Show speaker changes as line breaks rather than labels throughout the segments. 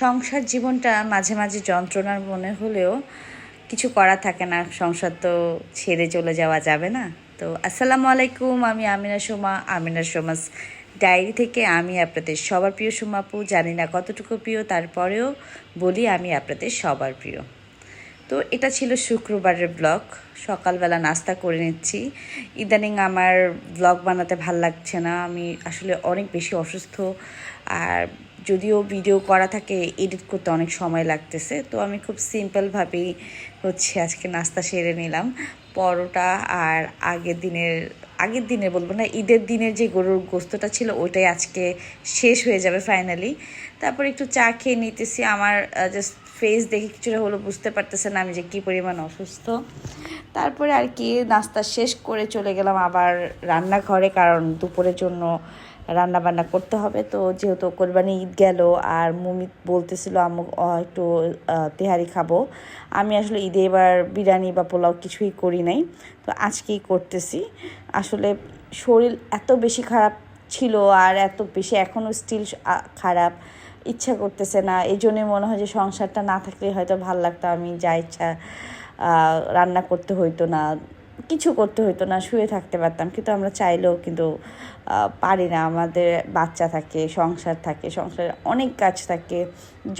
সংসার জীবনটা মাঝে মাঝে যন্ত্রণার মনে হলেও কিছু করা থাকে না। সংসার তো ছেড়ে চলে যাওয়া যাবে না। তো আসসালামু আলাইকুম, আমি আমিনা সোমা। আমিনা সোমাস ডায়েরি থেকে আমি আপনাদের সবার প্রিয় সোমাপু জানি না কতটুকু প্রিয়, তারপরেও বলি আমি আপনাদের সবার প্রিয়। তো এটা ছিল শুক্রবারের ব্লগ সকালবেলা নাস্তা করে নিচ্ছি। ইদানিং আমার ব্লগ বানাতে ভালো লাগছে না। আমি আসলে অনেক বেশি অসুস্থ। আর যদিও ভিডিও করা থাকে এডিট করতে অনেক সময় লাগতেছে। তো আমি খুব সিম্পলভাবেই হচ্ছে আজকে নাস্তা সেরে নিলাম। পরোটা আর আগের দিনের আগের দিনে বলব না, ঈদের দিনের যে গরুর গোস্তটা ছিল ওইটাই আজকে শেষ হয়ে যাবে ফাইনালি তারপর একটু চা খেয়ে নিতেছি, আমার জাস্ট ফেস দেখে কিছুটা হলো বুঝতে পারতেছে না আমি যে কী পরিমাণ অসুস্থ। তারপরে আর কি নাস্তা শেষ করে চলে গেলাম আবার রান্নাঘরে, কারণ দুপুরের জন্য রান্না বান্না করতে হবে। তো যেহেতু কোরবানি ঈদ গেল, আর মুমিত বলতেছিল আমু একটু তেহারি খাব। আমি আসলে ঈদে এবার বিরিয়ানি বা পোলাও কিছুই করি নাই। তো আজকেই করতেছি। আসলে শরীর এত বেশি খারাপ ছিল, আর এত বেশি এখনও স্টিল খারাপ। ইচ্ছা করতেছে না। এই জন্যই মনে হয় যে সংসারটা না থাকলে হয়তো ভালো লাগতো। আমি যা ইচ্ছা রান্না করতে হইতো না। কিছু করতে হইতো না, শুয়ে থাকতে পারতাম। কিন্তু আমরা চাইলেও কিন্তু পারি না। আমাদের বাচ্চা থাকে, সংসার থাকে, সংসারে অনেক কাজ থাকে।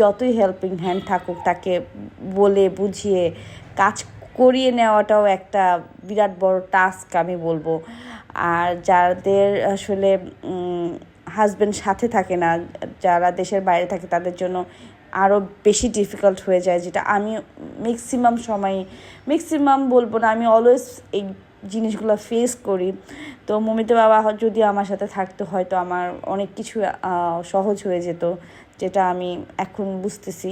যতই হেল্পিং হ্যান্ড থাকুক, তাকে বলে, বুঝিয়ে কাজ করিয়ে নেওয়াটাও একটা বিরাট বড় টাস্ক আমি বলব। আর যাদের আসলে হাজব্যান্ড সাথে থাকে না, যারা দেশের বাইরে থাকে, তাদের জন্য আরও বেশি ডিফিকাল্ট হয়ে যায়, যেটা আমি ম্যাক্সিমাম সময়ে ম্যাক্সিমাম বলব না, আমি অলওয়েজ এই জিনিসগুলো ফেস করি। তো মমিতা বাবা যদি আমার সাথে থাকতে হয় তো আমার অনেক কিছু সহজ হয়ে যেত। যেটা আমি এখন বুঝতেছি।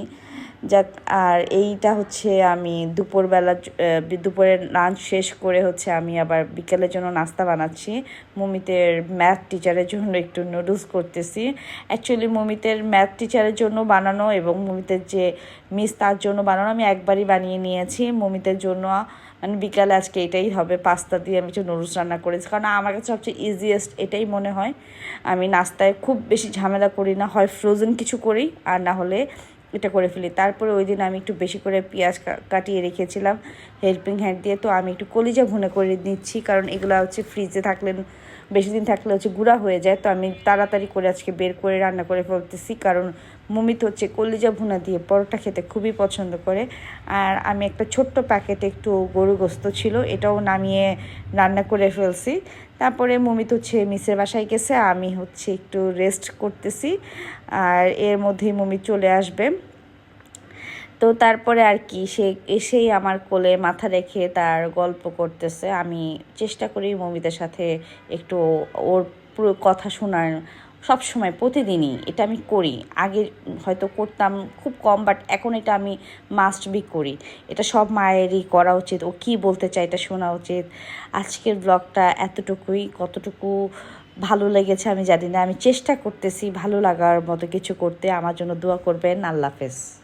যাক, আর এইটা হচ্ছে আমি দুপুরবেলা দুপুরের লাঞ্চ শেষ করে হচ্ছে আমি আবার বিকেলের জন্য নাস্তা বানাচ্ছি। মমিতের ম্যাথ টিচারের জন্য একটু নুডলস করতেছি। অ্যাকচুয়ালি মমিতের ম্যাথ টিচারের জন্য বানানো এবং মমিতের যে মিস তার জন্য বানানো আমি একবারই বানিয়ে নিয়েছি। মমিতের জন্য মানে বিকালে আজকে এটাই হবে পাস্তা দিয়ে আমি একটু নুডলস রান্না করেছি। কারণ আমার কাছে সবচেয়ে ইজিয়েস্ট এটাই মনে হয়। আমি নাস্তায় খুব বেশি ঝামেলা করি না, হয় ফ্রোজেন কিছু করি আর না হলে এটা করে ফেলি। তারপরে ওই দিন আমি একটু বেশি করে পেঁয়াজ কাটিয়ে রেখেছিলাম হেল্পিং হ্যান্ড দিয়ে। তো আমি একটু কলিজা ভুনে করে নিচ্ছি কারণ এগুলো হচ্ছে ফ্রিজে থাকলে, বেশি দিন থাকলে হচ্ছে গুঁড়া হয়ে যায়। তো আমি তাড়াতাড়ি করে আজকে বের করে রান্না করে ফেলতেছি কারণ মমিত হচ্ছে কলিজা ভুনা দিয়ে পরোটা খেতে খুবই পছন্দ করে। আর আমি একটা ছোট্ট প্যাকেটে একটু গরু গোস্ত ছিল, এটাও নামিয়ে রান্না করে ফেলছি। তারপরে মমিত হচ্ছে মিসের বাসায় গেছে, আমি হচ্ছে একটু রেস্ট করতেছি, আর এর মধ্যেই মমিত চলে আসবে। তো তারপরে আর কি, সে এসেই আমার কোলে মাথা রেখে তার গল্প করতেছে। আমি চেষ্টা করি মমিদের সাথে একটু ওর পুরো কথা শোনার সব সময় প্রতিদিনই এটা আমি করি। আগে হয়তো করতাম খুব কম বাট এখন এটা আমি মাস্ট বি করি। এটা সব মায়েরই করা উচিত। ও কি বলতে চায় এটা শোনা উচিত। আজকের ব্লগটা এতটুকুই, কতটুকু ভালো লেগেছে আমি জানি না। আমি চেষ্টা করতেছি ভালো লাগার মতো কিছু করতে। আমার জন্য দোয়া করবেন। আল্লাহ হাফেজ।